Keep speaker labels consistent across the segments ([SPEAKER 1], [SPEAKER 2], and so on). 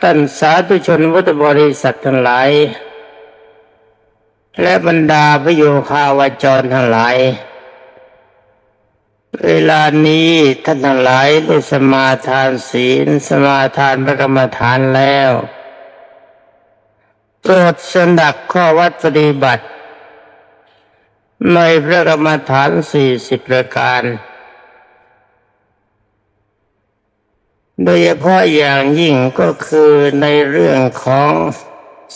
[SPEAKER 1] ท่านสาธุชนพุทธบริษัททั้งหลาย และบรรดาพระโยคาวาจรทั้งหลาย เวลานี้ท่านทั้งหลายได้สมาทานศีล สมาทานพระกรรมฐานแล้วโปรดสนับข้อวัดปฏิบัติ ในพระกรรมฐานสี่สิบประการ โดยเฉพาะอย่างยิ่งก็คือในเรื่องของ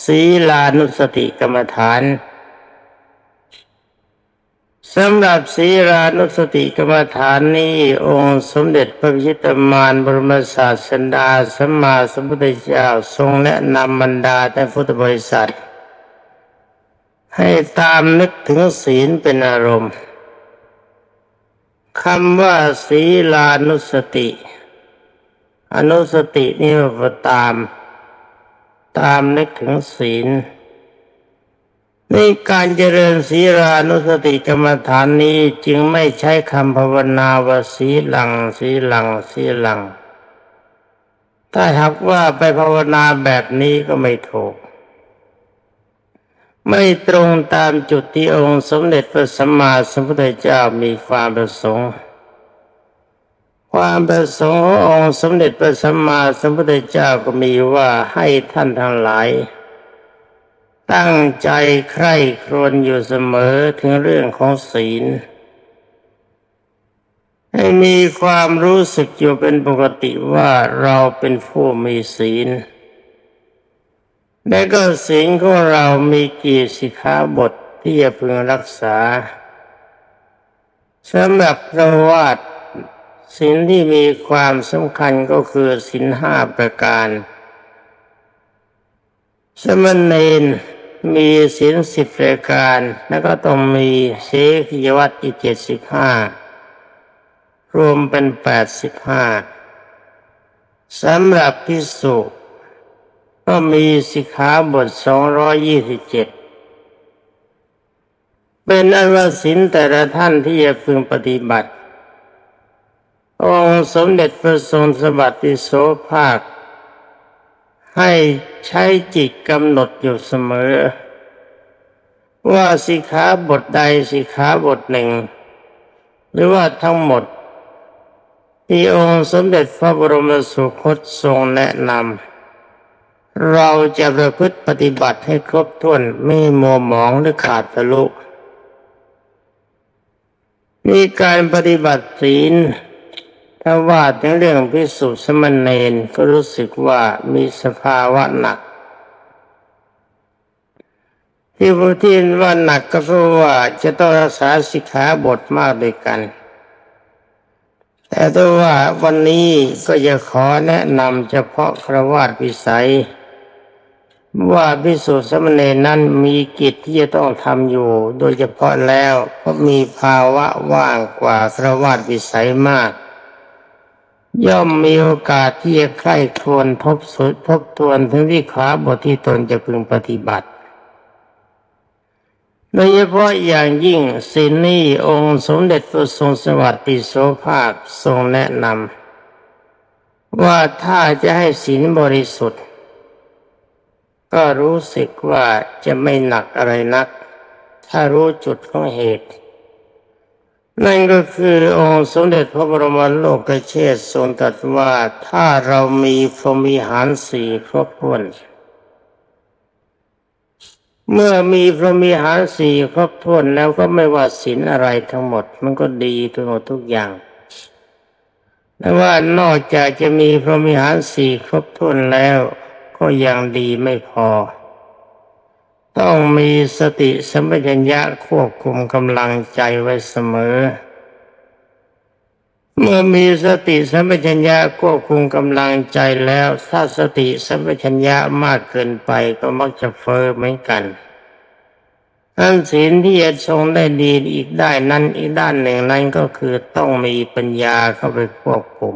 [SPEAKER 1] ศีลานุสติกรรมฐานสำหรับศีลานุสติกรรมฐานนี้องค์สมเด็จพระพิชิตมารบรมศาสดาสัมมาสัมพุทธเจ้าทรงแนะนำบรรดาแต่พุทธบริษัท ให้ตามนึกถึงศีลเป็นอารมณ์คำว่าศีลานุสติ อนุสตินี่ว่าตาม ตามนึกถึงศีลในการเจริญศีลานุสติกรรมฐานนี้จึงไม่ใช้คำภาวนาว่าสีหลังสีหลังสีหลัง ถ้าหากว่าไปภาวนาแบบนี้ก็ไม่ถูก ไม่ตรงตามจุดที่องค์สมเด็จพระสัมมาสัมพุทธเจ้ามีความประสงค์ ความประสงค์องค์สมเด็จพระสัมมาสัมพุทธเจ้าก็มีว่าให้ท่านทั้งหลาย ตั้งใจใคร่ครวญอยู่เสมอถึงเรื่องของศีล ให้มีความรู้สึกอยู่เป็นปกติว่าเราเป็นผู้มีศีล และก็ศีลของเรามีกี่สิขาบทที่จะพึงรักษาสำหรับพระวาด ศีลที่มีความสำคัญก็คือศีลห้าประการ สมณเณรมีศีลสิบประการ แล้วก็ต้องมีเสขียวัตอีกเจ็ดสิบห้ารวมเป็นแปดสิบห้าสำหรับพิสุก็มีสิกขาบทสองร้อยยี่สิบเจ็ดเป็นอนว่าศีลแต่ละท่านที่จะพึงปฏิบัติ องค์สมเด็จพระทรงสบัติโสภาค ให้ใช้จิตกำหนดอยู่เสมอ ว่าสิขาบทใดสิขาบทหนึ่ง หรือว่าทั้งหมดที่องค์สมเด็จพระบรมสุคตทรงแนะนำเราจะประพฤติปฏิบัติให้ครบถ้วนไม่มัวหมองหรือขาดทะลุมีการปฏิบัติศีล ถ้าว่าถึงเรื่องพิสุสมณเณรก็รู้สึกว่ามีสภาวะหนัก ที่พูดที่ว่าหนักก็เพราะว่าจะต้องรักษาสิกขาบทมากด้วยกัน แต่ถ้าว่าวันนี้ก็จะขอแนะนำเฉพาะครวาสวิสัย ว่าพิสุสมณเณรนั้นมีกิจที่จะต้องทำอยู่ โดยเฉพาะแล้วเพราะมีภาวะว่างกว่าครวาสวิสัยมาก ย่อมมีโอกาสที่จะใคร่ครวญทบสุดทบทวนถึงวิขาบทที่ตนจะพึงปฏิบัติโดยเฉพาะอย่างยิ่งสินนี้องค์สมเด็จพระทรงสวัสดิโสภาคทรงแนะนำว่าถ้าจะให้ศีลบริสุทธิ์ ก็รู้สึกว่าจะไม่หนักอะไรนัก ถ้ารู้จุดของเหตุ นั่นก็คือองค์สมเด็จพระบรมโลกเชษทรงตรัสว่าถ้าเรามีพรหมีหารสี่ครบถ้วน เมื่อมีพรหมีหารสี่ครบถ้วนแล้วก็ไม่ว่าศีลอะไรทั้งหมด มันก็ดีทั้งหมดทุกอย่างแต่ว่านอกจากจะมีพรหมิหารสี่ครบถ้วนแล้ว ก็ยังดีไม่พอ ต้องมีสติสัมปชัญญะควบคุมกำลังใจไว้เสมอ เมื่อมีสติสัมปชัญญะควบคุมกำลังใจแล้ว ถ้าสติสัมปชัญญะมากเกินไปก็มักจะเฟอ้อเหมือนกันอันศีลที่จะทรงได้ดีอีกได้นั้นอีกด้านหนึ่งนั้นก็คือต้องมีปัญญาเข้าไปควบคุม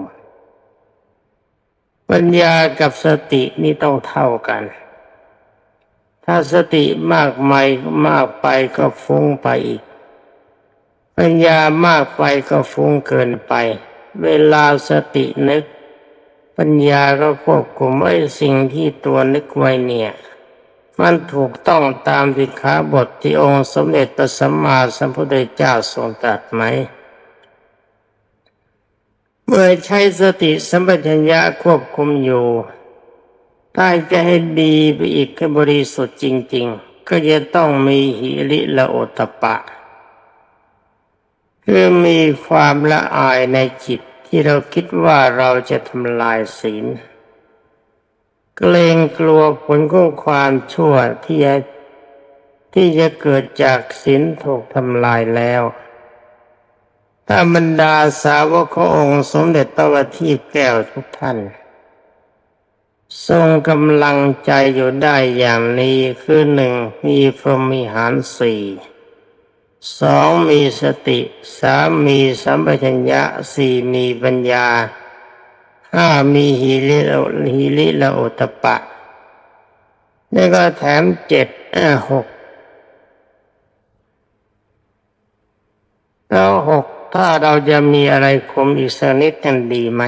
[SPEAKER 1] ปัญญากับสตินี่ต้องเท่ากัน ถ้าสติมากไม่มากไปก็ฟุ้งไปอีก ปัญญามากไปก็ฟุ้งเกินไป เวลาสตินึก ปัญญาก็ควบคุมไอ้สิ่งที่ตัวนึกไว้เนี่ย มันถูกต้องตามสิกขาบทที่องค์สมเด็จพระสัมมาสัมพุทธเจ้าทรงตรัสไหมเมื่อใช้สติสัมปชัญญะควบคุมอยู่ ถ้าจะให้ดีไปอีกให้บริสุทธิ์จริง ๆ ก็จะต้องมีหิริละโอตปะ คือมีความละอายในจิตที่เราคิดว่าเราจะทำลายศีล เกรงกลัวผลของความชั่วที่จะที่จะเกิดจากศีลถูกทำลายแล้ว ถ้าบรรดาสาวกขององค์สมเด็จพระบัณฑิตแก้วทุกท่าน ทรงกำลังใจอยู่ได้อย่างนี้คือหนึ่งมีพรหมิหารสี่สองมีสติสามมีสัมปชัญญะสี่มีปัญญาห้ามีหิริละหิริละโอตปปะแล้วก็แถมเจ็ดเอหกแล้วหกถ้าเราจะมีอะไรคมอีกสักนิดนันดีไหม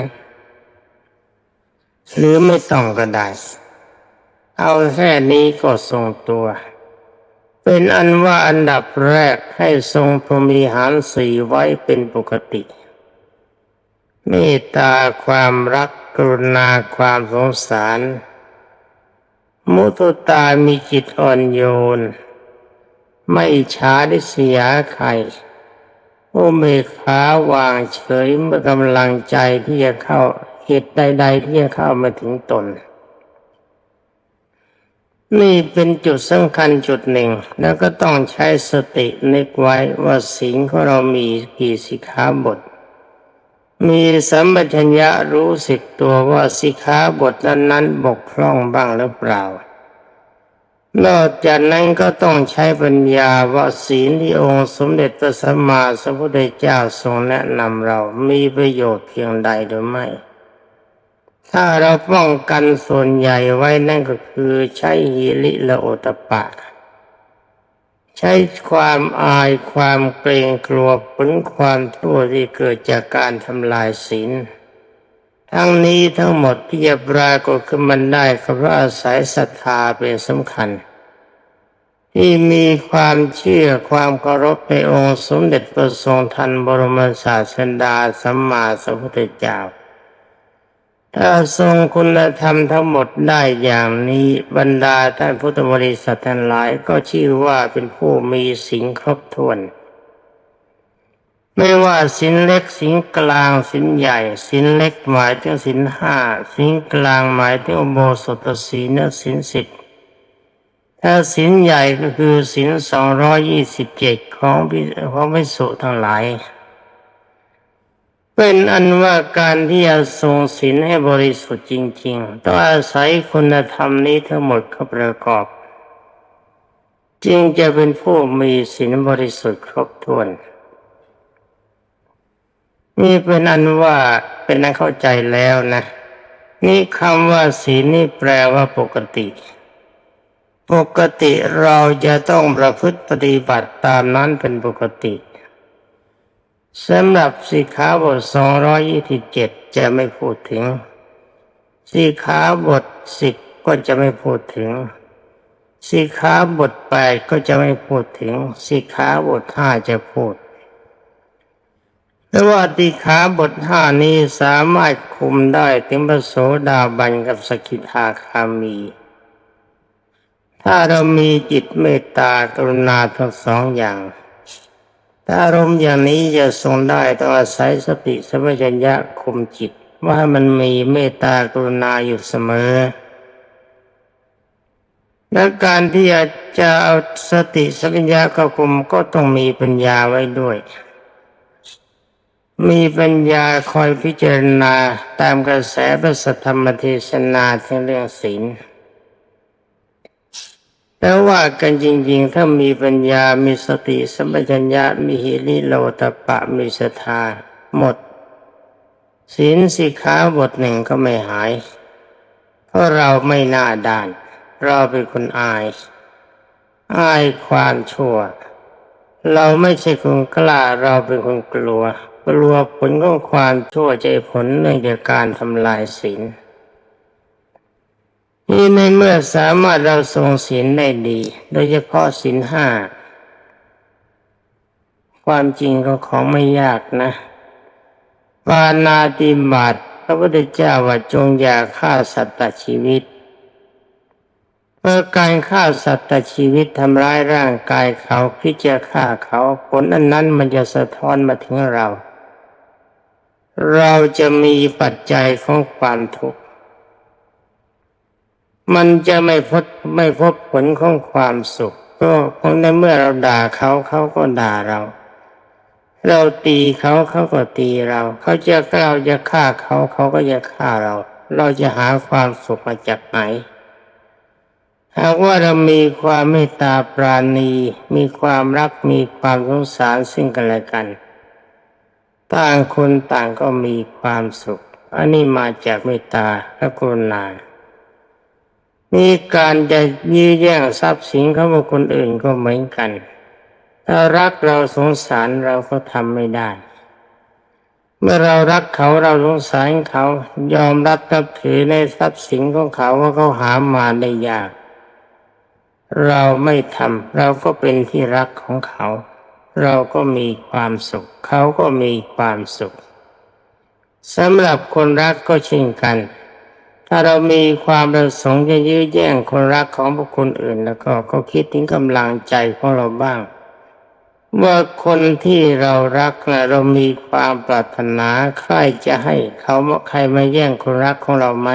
[SPEAKER 1] หรือไม่ต้องก็ได้ เอาแค่นี้ก็ทรงตัว เป็นอันว่าอันดับแรกให้ทรงพรมีหารสี่ไว้เป็นปกติเมตตาความรักกรุณาความสงสาร มุตุตามีจิตอ่อนโยน ไม่ช้าดิสยาใครโอเมฆขาวางเฉยเมื่อกำลังใจที่จะเข้า เหตุใด ๆ ที่จะเข้ามาถึงตน นี่เป็นจุดสำคัญจุดหนึ่ง แล้วก็ต้องใช้สตินึกไว้ว่าสิ่งของเรามีกี่สิกขาบท มีสัมปชัญญะรู้สึกตัวว่าสิกขาบทนั้นๆบกพร่องบ้างหรือเปล่านอกจากนั้นก็ต้องใช้ปัญญาว่าศีลที่องค์สมเด็จพระสัมมาสัมพุทธเจ้าทรงแนะนำเรามีประโยชน์เพียงใดหรือไม่ ถ้าเราป้องกันส่วนใหญ่ไว้นั่นก็คือใช้หิริละโอตปปะ ใช้ความอายความเกรงกลัวผลความทั่วที่เกิดจากการทำลายศีลทั้งนี้ทั้งหมดที่จะปรากฏขึ้นมันได้ก็เพราะอาศัยศรัทธาเป็นสำคัญ ที่มีความเชื่อความเคารพในองค์สมเด็จพระทรงทันบรมศาสดาสัมมาสัมพุทธเจ้า ถ้าทรงคุณธรรมทั้งหมดได้อย่างนี้บรรดาท่านพุทธบริษัททั้งหลายก็ชื่อว่าเป็นผู้มีสิ่งครบถ้วน ไม่ว่าสินเล็กสินกลางสินใหญ่สินเล็กหมายถึงสินห้าสินกลางหมายถึงโบสถศีลและสินสิบถ้าสินใหญ่ก็คือสินสองร้อยี่สิบเจ็ดของพิของพิสุทั้งหลาย เป็นอันว่าการที่จะทรงศีลให้บริสุทธิ์จริงๆ ต้องอาศัยคุณธรรมนี้ทั้งหมดเข้าประกอบ จึงจะเป็นผู้มีศีลบริสุทธิ์ครบถ้วนนี่เป็นอันว่าเป็นอันเข้าใจแล้วนะ นี่คำว่าศีลนี่แปลว่าปกติ ปกติเราจะต้องประพฤติปฏิบัติตามนั้นเป็นปกติ สำหรับสิกขาบท 227 จะไม่พูดถึง สิกขาบท 10 ก็จะไม่พูดถึง สิกขาบท 8 ก็จะไม่พูดถึง สิกขาบท 5 จะพูด แต่ว่าติขาบทห้านี้สามารถคุมได้ถึงพระโสดาบันกับสกิทาคามี ถ้าเรามีจิตเมตตากรุณาทั้งสองอย่าง ถ้าอารมณ์อย่างนี้จะทรงได้ต้องอาศัยสติสัมปชัญญะคุมจิต ว่ามันมีเมตตากรุณาอยู่เสมอ และการที่จะเอาสติสัมปชัญญะเข้าคุมก็ต้องมีปัญญาไว้ด้วย มีปัญญาคอยพิจารณาตามกระแสพระสัทธรรมเทศนาทั้งเรื่องศีล แล้วว่ากันจริง ๆ ถ้ามีปัญญา มีสติสัมปชัญญะ มีหิริโลตปะ มีศรัทธาหมดศีลสิกขาบทหนึ่งก็ไม่หาย เพราะเราไม่น้าด้าน เราเป็นคนอาย อายความชั่ว เราไม่ใช่คนกล้า เราเป็นคนกลัว กลัวผลของความชั่วใจผลเนื่องจากการทำลายศีล นี่ในเมื่อสามารถเราทรงศีลได้ดี โดยเฉพาะศีลห้า ความจริงก็ของไม่ยากนะปานาติบาตพระพุทธเจ้าว่าจงอย่าฆ่าสัตว์ตัดชีวิตเมื่อการฆ่าสัตว์ตัดชีวิตทำร้ายร่างกายเขาพิจารฆ่าเขาผลอันนั้นมันจะสะท้อนมาถึงเรา เราจะมีปัจจัยของความทุกข์ มันจะไม่พบไม่พบผลของความสุข ก็เพราะในเมื่อเราด่าเขาเขาก็ด่าเรา เราตีเขาเขาก็ตีเรา เขาจะเราจะฆ่าเขาเขาก็จะฆ่าเรา เราจะหาความสุขมาจากไหนหากว่าเรามีความเมตตาปราณี มีความรักมีความสงสารซึ่งกันและกัน ต่างคนต่างก็มีความสุข อันนี้มาจากเมตตาและกรุณา มีการจะยื้อแย่งทรัพย์สินเของบุคคลอื่นก็เหมือนกัน ถ้ารักเราสงสารเราก็ทำไม่ได้ เมื่อเรารักเขาเราสงสารเขายอมรับนับถือในทรัพย์สินของเขาว่าเขาหามาได้ยาก เราไม่ทำเราก็เป็นที่รักของเขา เราก็มีความสุข เขาก็มีความสุขสำหรับคนรักก็เช่นกัน ถ้าเรามีความประสงค์จะยื้อแย่งคนรักของบุคคลอื่น แล้วก็ก็คิดถึงกำลังใจของเราบ้างว่าคนที่เรารักนะเรามีความปรารถนาใครจะให้เขาใครมาแย่งคนรักของเราไหม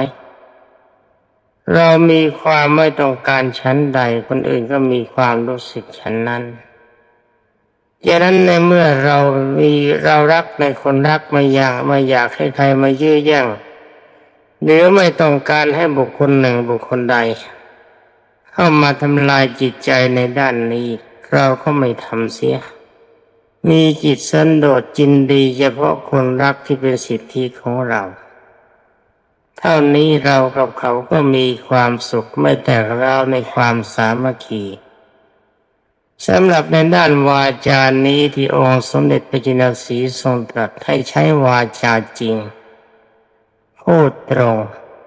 [SPEAKER 1] เรามีความไม่ต้องการชั้นใด คนอื่นก็มีความรู้สึกชั้นนั้นดังนั้นในเมื่อเรามีเรารักในคนรักไม่อยากไม่อยากให้ใครมายื้อแย่ง หรือไม่ต้องการให้บุคคลหนึ่งบุคคลใด เข้ามาทำลายจิตใจในด้านนี้ เราก็ไม่ทำเสีย มีจิตสันโดษจินดีเฉพาะคนรักที่เป็นสิทธิของเรา เท่านี้เรากับเขาก็มีความสุขไม่แตกร้าวในความสามัคคีสำหรับในด้านวาจานี้ที่องค์สมเด็จพระจินสีทรงตรัสให้ใช้วาจาจริง พูดตรง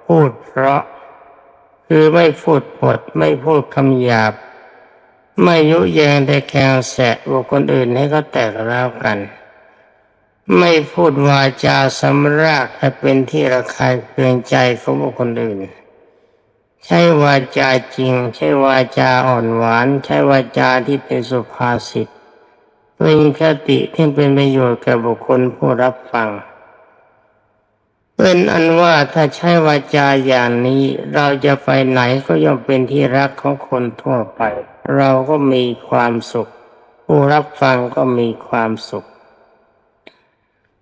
[SPEAKER 1] พูดเพราะ คือไม่พูดปดไม่พูดคำหยาบ ไม่ยุแยงแต่แกงแสะบุคคลอื่นให้เขาแตกร้าวกัน ไม่พูดวาจาสำรากให้เป็นที่ระคายเคืองใจของบุคคลอื่น ใช้วาจาจริง ใช้วาจาอ่อนหวาน ใช้วาจาที่เป็นสุภาษิตเป็นคติที่เป็นประโยชน์แก่บุคคลผู้รับฟัง เป็นอันว่าถ้าใช้วาจาอย่างนี้เราจะไปไหนก็ย่อมเป็นที่รักของคนทั่วไป เราก็มีความสุข ผู้รับฟังก็มีความสุข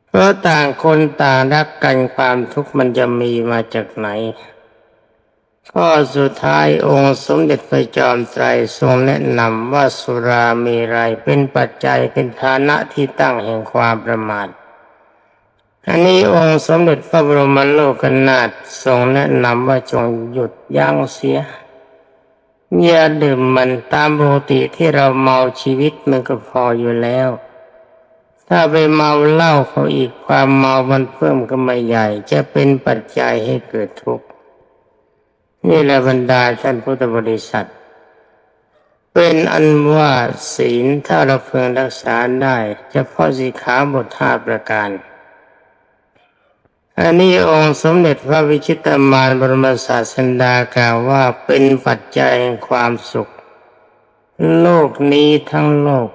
[SPEAKER 1] เพราะต่างคนต่างรักกันความทุกข์มันจะมีมาจากไหน ข้อสุดท้ายองค์สมเด็จพระจอมไตรทรงแนะนำว่าสุรามีไรเป็นปัจจัยเป็นฐานะที่ตั้งแห่งความประมาท อันนี้องค์สมเด็จพระบรมโลกนาถทรงแนะนำว่าจงหยุดยั้งเสีย อย่าดื่มมันตามปกติที่เราเมาชีวิตมันก็พออยู่แล้ว ถ้าไปเมาเหล้าเขาอีกความเมามันเพิ่มก็ไม่ใหญ่ จะเป็นปัจจัยให้เกิดทุกข์นี่แหละบรรดาท่านพุทธบริษัท เป็นอันว่าศีลถ้าเราเพึงรักษาได้เฉพาะสีขาบทห้าประการ อันนี้องค์สมเด็จพระวิชิตามารบรมศาสดากล่าวว่าเป็นปัจจัยแห่งความสุข โลกนี้ทั้งโลก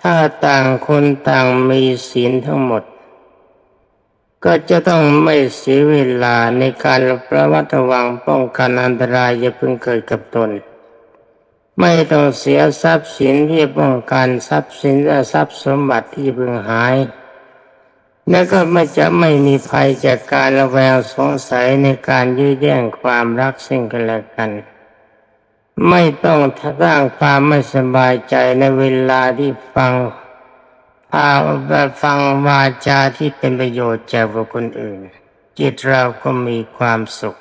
[SPEAKER 1] ถ้าต่างคนต่างมีศีลทั้งหมด ก็จะต้องไม่เสียเวลาในการประมัดระวังป้องกันอันตรายอย่าเพิ่งเกิดกับตน ไม่ต้องเสียทรัพย์สินที่ป้องกันทรัพย์สินและทรัพย์สมบัติที่เพิ่งหาย แล้วก็ไม่จะไม่มีภัยจากการระแวงสงสัยในการยื้อแย่งความรักซึ่งกันและกัน ไม่ต้องสร้างความไม่สบายใจในเวลาที่ฟังพาฟังวาจาที่เป็นประโยชน์จากบุคคลอื่น จิตเราก็มีความสุข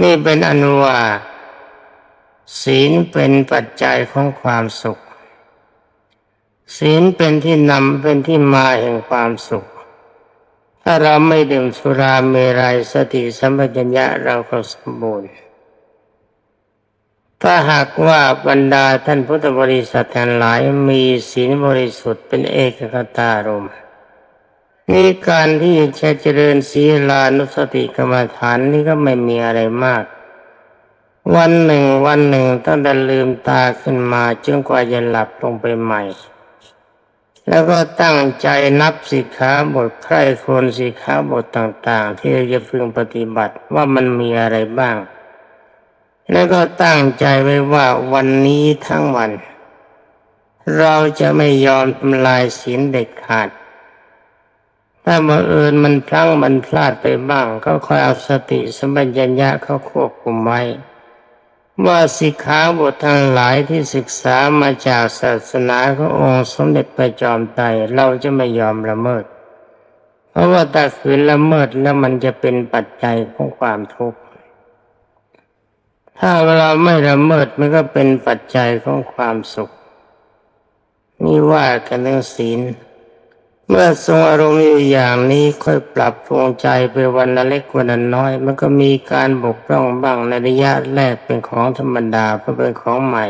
[SPEAKER 1] นี่เป็นอนุว่าศีลเป็นปัจจัยของความสุข ศีลเป็นที่นำเป็นที่มาแห่งความสุข ถ้าเราไม่ดื่มสุราเมรัยสติสัมปชัญญะเราก็สมบูรณ์ ถ้าหากว่าบรรดาท่านพุทธบริษัททั้งหลายมีศีลบริสุทธิ์เป็นเอกคตารมนี่การที่จะเจริญศีลานุสติกรรมฐานนี่ก็ไม่มีอะไรมากวันหนึ่งวันหนึ่งตั้งแต่ลืมตาขึ้นมาจนกว่าจะหลับลงไปใหม่ แล้วก็ตั้งใจนับสิกขาบทใคร่ควญสิกขาบทต่าง ๆ ที่จะพึงปฏิบัติว่ามันมีอะไรบ้าง แล้วก็ตั้งใจไว้ว่าวันนี้ทั้งวัน เราจะไม่ยอมทำลายศีลเด็ดขาด ถ้าบังเอิญมันพลั้งมันพลาดไปบ้าง ก็คอยเอาสติสมัญญะเขาควบคุมไว้ ว่าสิกขาบททั้งหลายที่ศึกษามาจากศาสนาขององค์สมเด็จพระจอมไตรเราจะไม่ยอมละเมิด เพราะว่าถ้าขืนละเมิดแล้วมันจะเป็นปัจจัยของความทุกข์ถ้าเราไม่ละเมิดมันก็เป็นปัจจัยของความสุข นี่ว่ากันเรื่องศีล เมื่อทรงอารมณ์อยู่อย่างนี้ค่อยปรับปรุงใจไปวันละเล็กวันละน้อย มันก็มีการบกพร่องบ้างในระยะแรกเป็นของธรรมดาเพราะเป็นของใหม่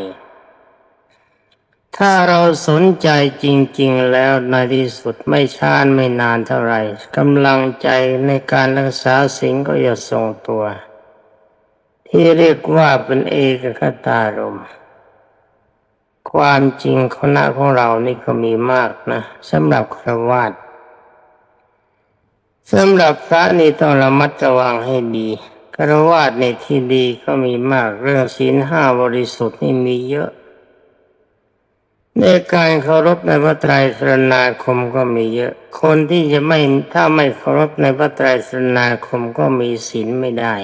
[SPEAKER 1] ถ้าเราสนใจจริง ๆ แล้วในที่สุดไม่ช้านไม่นานเท่าไหร่กำลังใจในการรักษาสิ่งก็จะทรงตัว ที่เรียกว่าเป็นเอกคตารมณ์ ความจริงคณะของเรานี่ก็มีมากนะสำหรับครวาสสำหรับพระนี่ต้องระมัดระวังให้ดีครวาสในที่ดีก็มีมากเรื่องศีลห้าบริสุทธิ์นี่มีเยอะในการเคารพในพระไตรสรณาคมก็มีเยอะ คนที่จะไม่ถ้าไม่เคารพในพระไตรสรณาคมก็มีศีลไม่ได้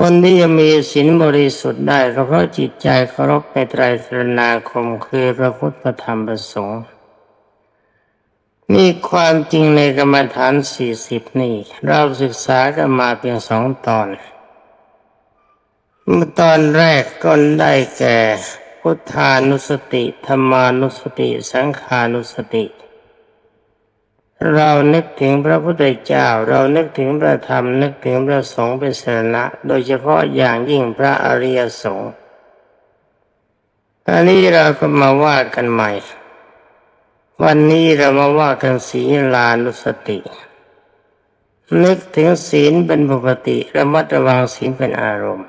[SPEAKER 1] คนที่จะมีศีลบริสุทธิ์ได้ก็เพราะจิตใจเคารพในไตรสรณาคมคือพระพุทธธรรมพระสงฆ์นี่ความจริงในกรรมฐานสี่สิบนี่ เราศึกษากันมาเพียงสองตอนเมื่อตอนแรกก็ได้แก่ พุทธานุสติธรรมานุสติ สังขานุสติ เรานึกถึงพระพุทธเจ้า เรานึกถึงพระธรรม นึกถึงพระสงฆ์เป็นสระโดยเฉพาะอย่างยิ่งพระอริยสงฆ์อันนี้เราก็มาว่ากันใหม่ วันนี้เรามาว่ากันศีลานุสติ นึกถึงศีลเป็นปกติระมัดระวังศีลเป็นอารมณ์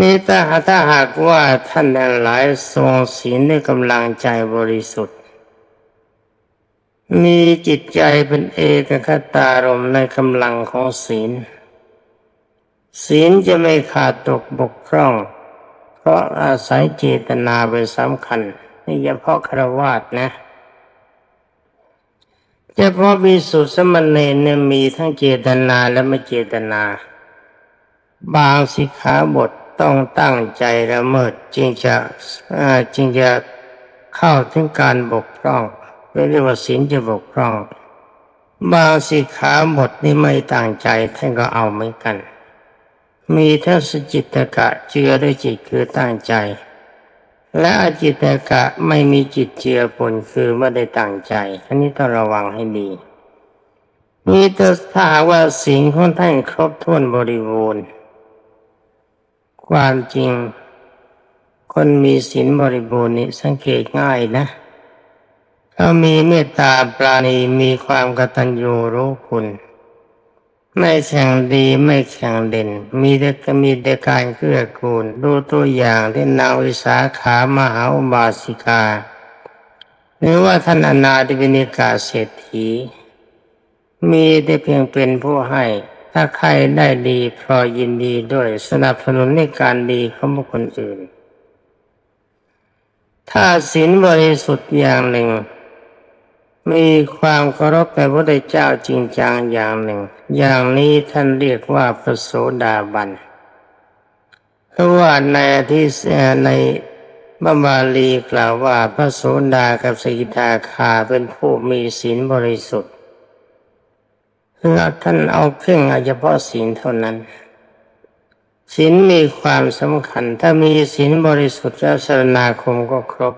[SPEAKER 1] นี่ถ้าหากถ้าหากว่าท่านหลายทรงศีลด้วยกำลังใจบริสุทธิ์ มีจิตใจเป็นเอกคตารมในกำลังของศีล ศีลจะไม่ขาดตกบกพร่อง เพราะอาศัยเจตนาเป็นสำคัญนี่เฉพาะครวาสนะเฉพาะมีสุสมณเณรเนี่ยมีทั้งเจตนาและไม่เจตนา บางสิกขาบทต้องตั้งใจละเมิดจึงจะจึงจะเข้าถึงการบกพร่อง เรียกว่าศีลจะบกพร่อง บางสิขาบทนี่ไม่ตั้งใจท่านก็เอาเหมือนกัน มีทั้งสจิตกะเจือด้วยจิตคือตั้งใจ และอจิตกะไม่มีจิตเจือปนคือไม่ได้ตั้งใจ อันนี้ต้องระวังให้ดีมีแต่ถ้าหาว่าสิ่งของท่านครบถ้วนบริบูรณ์ ความจริง คนมีศีลบริบูรณ์นี่สังเกตง่ายนะ เขามีเมตตาปราณีมีความกตัญญูรู้คุณ ไม่แข่งดีไม่แข่งเด่น มีแต่ก็มีแต่การเกื้อกูล ดูตัวอย่างที่นางวิสาขามหาบาสิกา หรือว่าท่านอนาถวินิกาเศรษฐี มีแต่เพียงเป็นผู้ให้ถ้าใครได้ดีพอยยินดีด้วยสนับสนุนในการดีของบุคคลอื่น ถ้าศีลบริสุทธิ์อย่างหนึ่ง มีความเคารพในพระพุทธเจ้าจริงจังอย่างหนึ่ง อย่างนี้ท่านเรียกว่าพระโสดาบันเพราะว่าในที่ในพระบาลีกล่าวว่าพระโสดากับสกิทาคาเป็นผู้มีศีลบริสุทธิ์คือท่านเอาเพ่งเอาเฉพาะศีลเท่านั้นศีลมีความสำคัญ ถ้ามีศีลบริสุทธิ์แล้วสรณาคมก็ครบ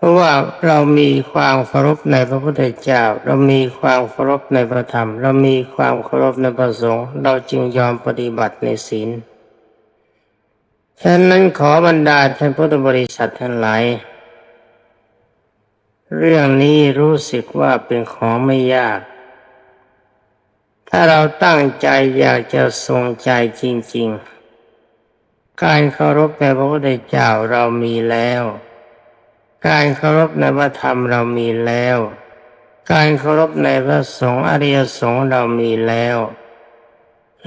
[SPEAKER 1] เพราะว่าเรามีความเคารพในพระพุทธเจ้า เรามีความเคารพในพระธรรม เรามีความเคารพในพระสงฆ์เราจึงยอมปฏิบัติในศีลฉะนั้นขอบรรดาท่านพุทธบริษัททั้งหลายเรื่องนี้รู้สึกว่าเป็นของไม่ยาก ถ้าเราตั้งใจอยากจะทรงใจจริง ๆ การเคารพในพระพุทธเจ้าเรามีแล้ว การเคารพในพระธรรมเรามีแล้ว การเคารพในพระสงฆ์อริยสงฆ์เรามีแล้ว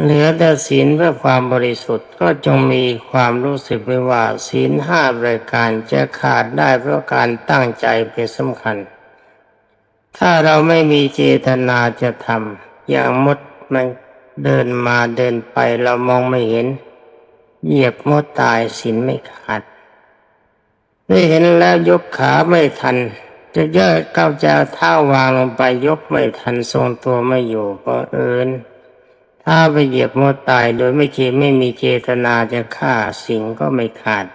[SPEAKER 1] เหลือแต่ศีลเพื่อความบริสุทธิ์ก็จงมีความรู้สึกไว้ว่าศีลห้ารายการจะขาดได้เพราะการตั้งใจเป็นสำคัญ ถ้าเราไม่มีเจตนาจะทำอย่างมดมันเดินมาเดินไปเรามองไม่เห็น เหยียบมดตายศีลไม่ขาด ได้เห็นแล้วยกขาไม่ทัน จะเยอะก้าวจะเท้าวางลงไปยกไม่ทันทรงตัวไม่อยู่ก็เอินถ้าไปเหยียบมดตายโดยไม่เคไม่มีเจตนาจะฆ่าสิ่งก็ไม่ขาด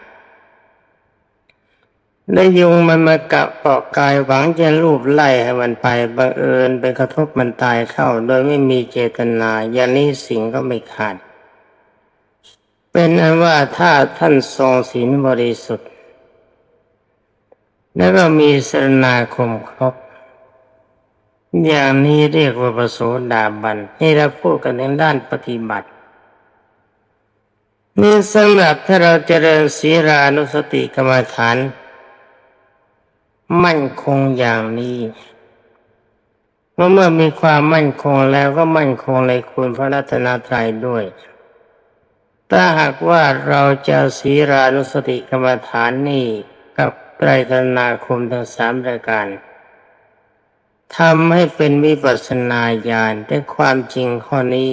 [SPEAKER 1] ได้ยุงมันมากัดเปาะกายหวังจะลูบไล่ให้มันไปบังเอิญไปกระทบมันตายเข้า โดยไม่มีเจตนาอย่างนี้สิ่งก็ไม่ขาด เป็นอันว่าถ้าท่านทรงศีลบริสุทธิ์ แล้วก็มีสรณาคมครบ อย่างนี้เรียกว่าประโสดาบันนี่เราพูดกันในด้านปฏิบัตินี่สำหรับถ้าเราเจริญศีรานุสติกรรมฐาน มั่นคงอย่างนี้เมื่อเมื่อมีความมั่นคงแล้วก็มั่นคงในคุณพระรัตนตรัยด้วย ถ้าหากว่าเราจะศีรานุสติกรรมฐานนี่กับ ไตรตนาคมทั้งสามรายการทำให้เป็นวิปัสนาญาณแต่ความจริงข้อนี้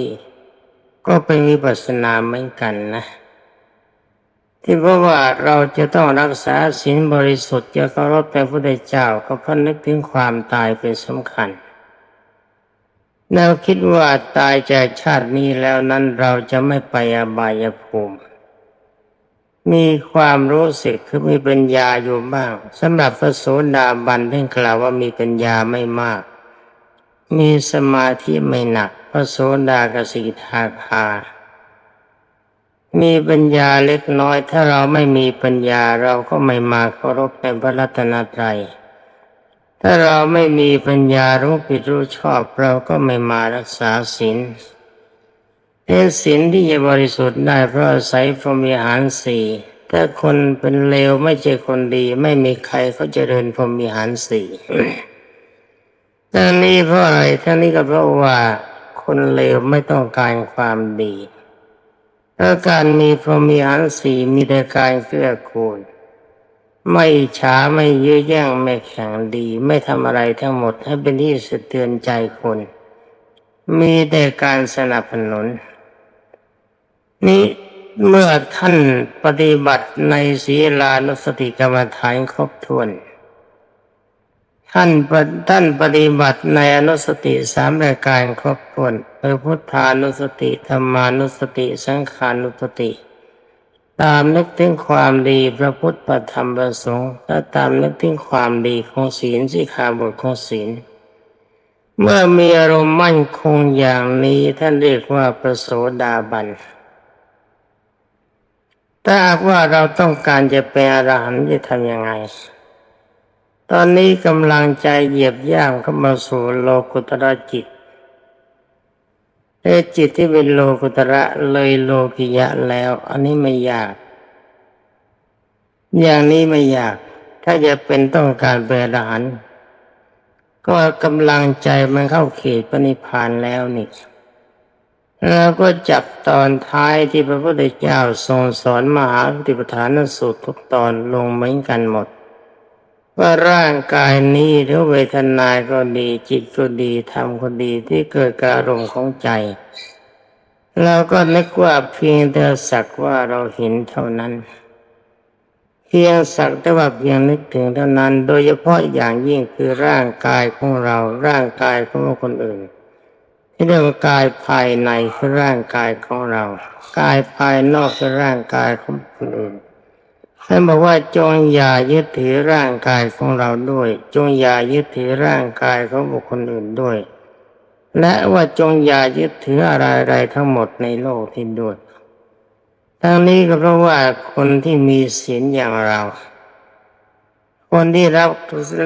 [SPEAKER 1] ก็เป็นวิปัสสนาเหมือนกันนะ ที่เพราะว่าเราจะต้องรักษาศีลบริสุทธิ์จะเคารพพระพุทธเจ้าก็เพราะนึกถึงความตายเป็นสำคัญแนวคิดว่าตายจากชาตินี้แล้วนั้นเราจะไม่ไปอบายภูมิ มีความรู้สึกคือมีปัญญาอยู่บ้างสำหรับพระโสดาบันเพ่งกล่าวว่ามีปัญญาไม่มาก มีสมาธิไม่หนัก พระโสดากสิทาคา มีปัญญาเล็กน้อย ถ้าเราไม่มีปัญญาเราก็ไม่มาเคารพในพระรัตนตรัยถ้าเราไม่มีปัญญารู้ผิดรู้ชอบเราก็ไม่มารักษาศีล เป็นศีลที่จะบริสุทธิ์ได้เพราะอาศัยพรหมิหารสี่ถ้าคนเป็นเลวไม่ใช่คนดี ไม่มีใครเขาจะเจริญพรหมิหารสี่ทั้งนี้เพราะอะไรทั้งนี้ก็เพราะว่าคนเลวไม่ต้องการความดีถ้าการมีพรหมิหารสี่มีแต่การเกื้อกูลไม่ช้าไม่ยื้อแย่งไม่แข่งดี ไม่ทำอะไรทั้งหมดให้เป็นที่สะเทือนใจคน มีแต่การสนับสนุน นี่เมื่อท่านปฏิบัติในศีลานุสติกรรมฐานครบถ้วน ท่านปท่านปฏิบัติในอนุสติสามรายการครบถ้วนคือพุทธานุสติธรรมานุสติ สังขานุสติ ตามนึกถึงความดีพระพุทธประธรรมประสงค์และตามนึกถึงความดีของศีลสิขาบทของศีลเมื่อมีอารมณ์มั่นคงอย่างนี้ท่านเรียกว่าประโสดาบัน ถ้าหากว่าเราต้องการจะเป็นอรหันต์จะทำยังไง ตอนนี้กำลังใจเหยียบย่างเข้ามาสู่โลกุตระจิตเอจิตที่เป็นโลกุตระเลยโลกิยะแล้ว อันนี้ไม่ยาก อย่างนี้ไม่ยาก ถ้าจะเป็นต้องการเป็นอรหันต์ก็กำลังใจมันเข้าเขตปณิพานแล้วนี่ แล้วก็จับตอนท้ายที่พระพุทธเจ้าทรงสอนมหาปฏิปทานสูตรทุกตอนลงเหมือนกันหมด ว่าร่างกายนี้หรือเวทนาก็ดีจิตก็ดีธรรมก็ดีที่เกิดกับอารมณ์ของใจเราก็นึกว่าเพียงแต่สักว่าเราเห็นเท่านั้น เพียงสักแต่ว่าเพียงนึกถึงเท่านั้น โดยเฉพาะอย่างยิ่งคือร่างกายของเราร่างกายของคนอื่น เรียกว่ากายภายในคือร่างกายของเรา กายภายนอกคือร่างกายของคนอื่นท่านบอกว่าจงอย่ายึดถือร่างกายของเราด้วย จงอย่ายึดถือร่างกายของบุคคลอื่นด้วย และว่าจงอย่ายึดถืออะไรๆทั้งหมดในโลกที่ด้วยทั้งนี้ก็เพราะว่าคนที่มีศีลอย่างเรา คนที่รับ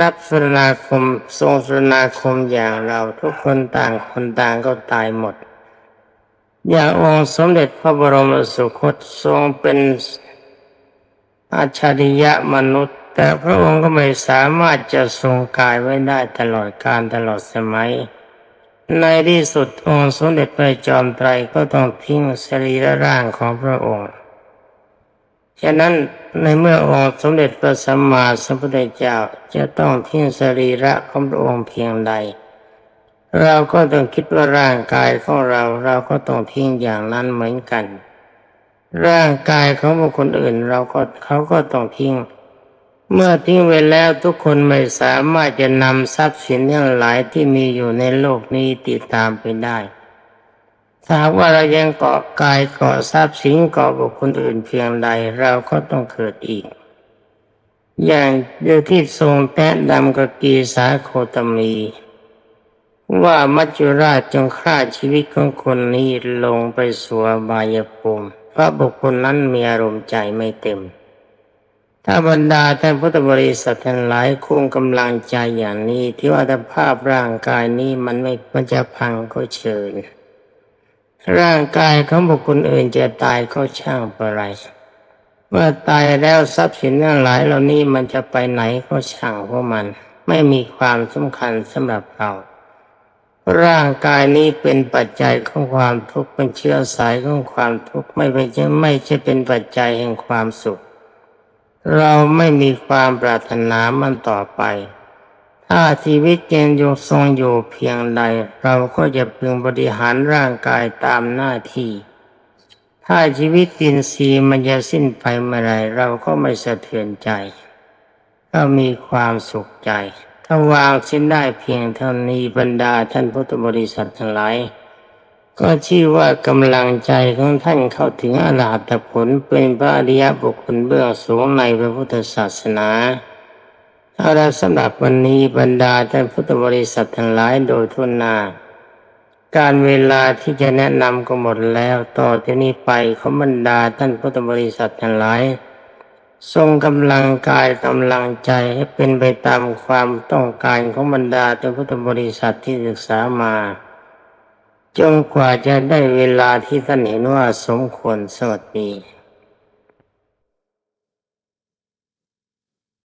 [SPEAKER 1] รับสรณาคม ทรงสรณาคมอย่างเราทุกคนต่างคนต่างก็ตายหมด อย่างองค์สมเด็จพระบรมสุคตทรงเป็นอัจฉริยะมนุษย์ แต่พระองค์ก็ไม่สามารถจะทรงกายไว้ได้ตลอดการตลอดสมัย ในที่สุดองค์สมเด็จพระจอมไตรก็ต้องทิ้งสรีระร่างของพระองค์ ฉะนั้นในเมื่อองค์สมเด็จพระสัมมาสัมพุทธเจ้าจะต้องทิ้งสรีระของพระองค์เพียงใด เราก็ต้องคิดว่าร่างกายของเราเราก็ต้องทิ้งอย่างนั้นเหมือนกัน ร่างกายของบุคคลอื่นเราก็เขาก็ต้องทิ้ง เมื่อทิ้งไว้แล้วทุกคนไม่สามารถจะนำทรัพย์สินทั้งหลายที่มีอยู่ในโลกนี้ติดตามไปได้ ถ้าหากว่าเรายังเกาะกายเกาะทรัพย์สินเกาะบุคคลอื่นเพียงใดเราก็ต้องเกิดอีก อย่างเดียวที่ทรงแนะนำกกีสาโคตมี ว่ามัจจุราชจงฆ่าชีวิตของคนนี้ลงไปสู่บายภูมิเพราะบุคคลนั้นมีอารมณ์ใจไม่เต็ม ถ้าบรรดาท่านพุทธบริษัททั้งหลายคงกำลังใจอย่างนี้ที่ว่าถ้าภาพร่างกายนี้มันไม่มันจะพังก็เชิญ ร่างกายของบุคคลอื่นจะตายก็ช่างประไรเมื่อตายแล้วทรัพย์สินทั้งหลายเหล่านี้มันจะไปไหนก็ช่างพวกมัน ไม่มีความสำคัญสำหรับเรา ร่างกายนี้เป็นปัจจัยของความทุกข์เป็นเชื้อสายของความทุกข์ไม่เป็นไม่ใช่เป็นปัจจัยแห่งความสุข เราไม่มีความปรารถนามันต่อไป ถ้าชีวิตยังอยู่ทรงอยู่เพียงใด เราก็จะพึงบริหารร่างกายตามหน้าที่ ถ้าชีวิตดินทรีมันจะสิ้นไปเมื่อไรเราก็ไม่สะเทือนใจ ก็มีความสุขใจ ถ้าวางสิ้นได้เพียงเท่านี้บรรดาท่านพุทธบริษัททั้งหลายก็ชื่อว่ากำลังใจของท่านเข้าถึงอรหัตผลเป็นพระอริยบุคคลเบื้องสูงในพระพุทธศาสนา เอาละสำหรับวันนี้บรรดาท่านพุทธบริษัททั้งหลายโดยทุนนาการเวลาที่จะแนะนำก็หมดแล้ว ต่อที่นี้ไปขอบรรดาท่านพุทธบริษัททั้งหลาย ทรงกำลังกายกำลังใจให้เป็นไปตามความต้องการของบรรดาท่านพุทธบริษัทที่ศึกษามาจนกว่าจะได้เวลาที่ท่านเห็นว่าสมควรสวัสดี